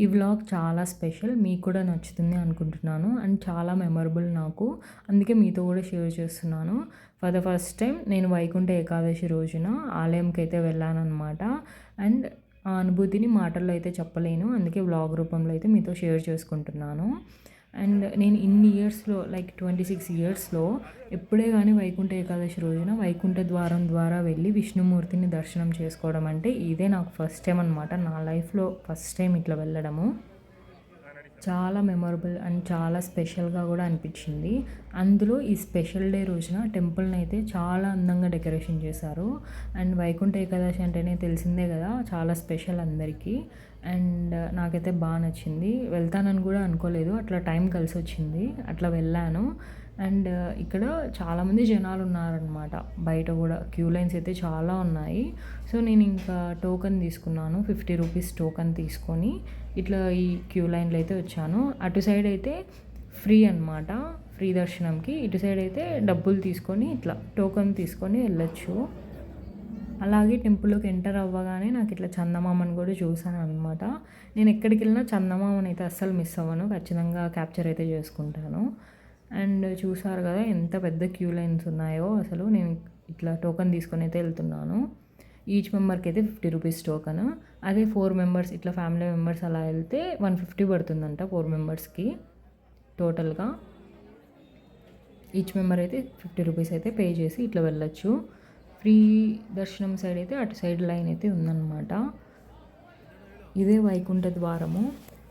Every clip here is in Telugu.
ఈ వ్లాగ్ చాలా స్పెషల్ మీకు కూడా నచ్చుతుంది అనుకుంటున్నాను. అండ్ చాలా మెమరబుల్ నాకు. అందుకే మీతో కూడా షేర్ చేస్తున్నాను. ఫర్ ద ఫస్ట్ టైం నేను వైకుంఠ ఏకాదశి రోజున ఆలయంకి అయితే వెళ్ళానమాట అండ్ ఆ అనుభూతిని మాటల్లో అయితే చెప్పలేను. అందుకే వ్లాగ్ రూపంలో అయితే మీతో షేర్ చేసుకుంటున్నాను. అండ్ నేను ఇన్ని ఇయర్స్లో లైక్ ట్వంటీ సిక్స్ ఇయర్స్లో ఎప్పుడే కానీ వైకుంఠ ఏకాదశి రోజున వైకుంఠ ద్వారం ద్వారా వెళ్ళి విష్ణుమూర్తిని దర్శనం చేసుకోవడం అంటే ఇదే నాకు ఫస్ట్ టైం అనమాట నా లైఫ్లో ఫస్ట్ టైం ఇట్లా వెళ్ళడము. చాలా మెమొరబుల్ అండ్ చాలా స్పెషల్గా కూడా అనిపించింది. అందులో ఈ స్పెషల్ డే రోజున టెంపుల్ని అయితే చాలా అందంగా డెకరేషన్ చేశారు. అండ్ వైకుంఠ ఏకాదశి అంటేనే తెలిసిందే కదా చాలా స్పెషల్ అందరికీ. అండ్ నాకైతే బాగా నచ్చింది. వెళ్తానని కూడా అనుకోలేదు. అట్లా టైం కలిసి వచ్చింది అట్లా వెళ్ళాను. అండ్ ఇక్కడ చాలామంది జనాలు ఉన్నారనమాట బయట కూడా క్యూ లైన్స్ అయితే చాలా ఉన్నాయి. సో నేను ఇంకా టోకెన్ తీసుకున్నాను. ఫిఫ్టీ రూపీస్ టోకెన్ తీసుకొని ఇట్లా ఈ క్యూ లైన్లో అయితే వచ్చాను. అటు సైడ్ అయితే ఫ్రీ అనమాట ఫ్రీ దర్శనంకి. ఇటు సైడ్ అయితే డబ్బులు తీసుకొని ఇట్లా టోకెన్ తీసుకొని వెళ్ళొచ్చు. అలాగే టెంపుల్లోకి ఎంటర్ అవ్వగానే నాకు ఇట్లా చందమామని కూడా చూసాను అనమాట నేను ఎక్కడికి వెళ్ళినా చందమామని అయితే అస్సలు మిస్ అవ్వను. ఖచ్చితంగా క్యాప్చర్ అయితే చేసుకుంటాను. అండ్ చూసారు కదా ఎంత పెద్ద క్యూ లైన్స్ ఉన్నాయో. అసలు నేను ఇట్లా టోకెన్ తీసుకొని అయితే వెళ్తున్నాను. ఈచ్ మెంబర్కి అయితే ఫిఫ్టీ రూపీస్ టోకన్ అదే ఫోర్ మెంబర్స్ ఇట్లా ఫ్యామిలీ మెంబర్స్ అలా వెళ్తే వన్ ఫిఫ్టీ పడుతుందంట ఫోర్ మెంబర్స్కి టోటల్గా ఈచ్ మెంబర్ అయితే ఫిఫ్టీ రూపీస్ అయితే పే చేసి ఇట్లా వెళ్ళొచ్చు. ఫ్రీ దర్శనం సైడ్ అయితే అటు సైడ్ లైన్ అయితే ఉందన్నమాట. ఇదే వైకుంఠ ద్వారము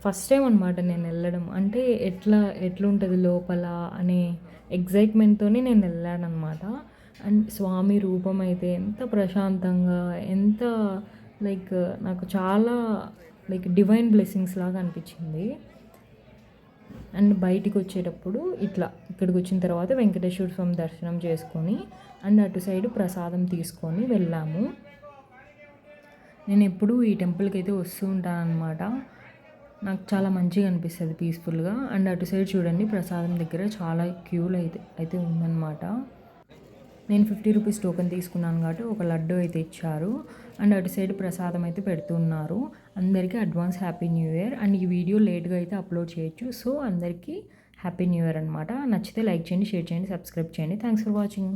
ఫస్ట్ టైం అనమాట నేను వెళ్ళడం. అంటే ఎట్లా ఎట్లుంటుంది లోపల అనే ఎగ్జైట్మెంట్తోనే నేను వెళ్ళాను అనమాట అండ్ స్వామి రూపం అయితే ఎంత ప్రశాంతంగా ఎంత లైక్ నాకు చాలా లైక్ డివైన్ బ్లెస్సింగ్స్ లాగా అనిపించింది. అండ్ బయటికి వచ్చేటప్పుడు ఇట్లా ఇక్కడికి వచ్చిన తర్వాత వెంకటేశ్వర స్వామి దర్శనం చేసుకొని అండ్ అటు సైడ్ ప్రసాదం తీసుకొని వెళ్ళాము. నేను ఎప్పుడూ ఈ టెంపుల్కి అయితే వస్తూ ఉంటాను అనమాట నాకు చాలా మంచిగా అనిపిస్తుంది పీస్ఫుల్గా అండ్ అటు సైడ్ చూడండి ప్రసాదం దగ్గర చాలా క్యూలు అయితే అయితే ఉందన్నమాట. నేను ఫిఫ్టీ రూపీస్ టోకెన్ తీసుకున్నాను కాబట్టి ఒక లడ్డు అయితే ఇచ్చారు. అండ్ అటు సైడ్ ప్రసాదం అయితే పెడుతున్నారు. అందరికీ advance happy new year and ఈ వీడియో లేట్గా అయితే అప్లోడ్ చేయొచ్చు. సో అందరికీ హ్యాపీ న్యూ ఇయర్ అనమాట నచ్చితే లైక్ చేయండి షేర్ చేయండి సబ్స్క్రైబ్ చేయండి. Thanks for watching